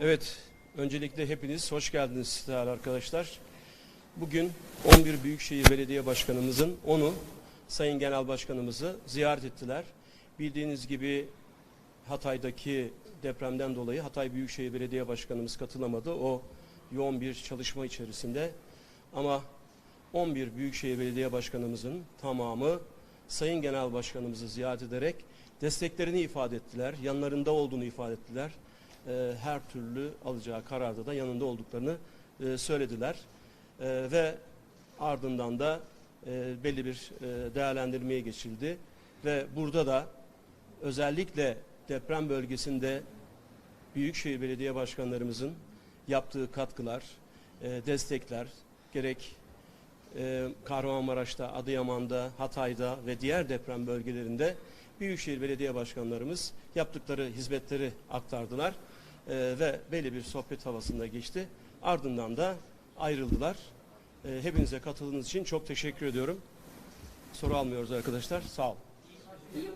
Evet, öncelikle hepiniz hoş geldiniz değerli arkadaşlar. Bugün 11 Büyükşehir Belediye Başkanımızın onu Sayın Genel Başkanımızı ziyaret ettiler. Bildiğiniz gibi Hatay'daki depremden dolayı Hatay Büyükşehir Belediye Başkanımız katılamadı. O yoğun bir çalışma içerisinde. Ama 11 Büyükşehir Belediye Başkanımızın tamamı Sayın Genel Başkanımızı ziyaret ederek desteklerini ifade ettiler. Yanlarında olduğunu ifade ettiler. Ee, her türlü alacağı kararda da yanında olduklarını e, söylediler. Ee, ve ardından da e, belli bir e, değerlendirmeye geçildi. Ve burada da özellikle deprem bölgesinde Büyükşehir Belediye Başkanlarımızın yaptığı katkılar, e, destekler gerek e, Kahramanmaraş'ta, Adıyaman'da, Hatay'da ve diğer deprem bölgelerinde Büyükşehir Belediye Başkanlarımız yaptıkları hizmetleri aktardılar E, ve belli bir sohbet havasında geçti. Ardından da ayrıldılar. E, hepinize katıldığınız için çok teşekkür ediyorum. Soru almıyoruz arkadaşlar. Sağ olun. İyi.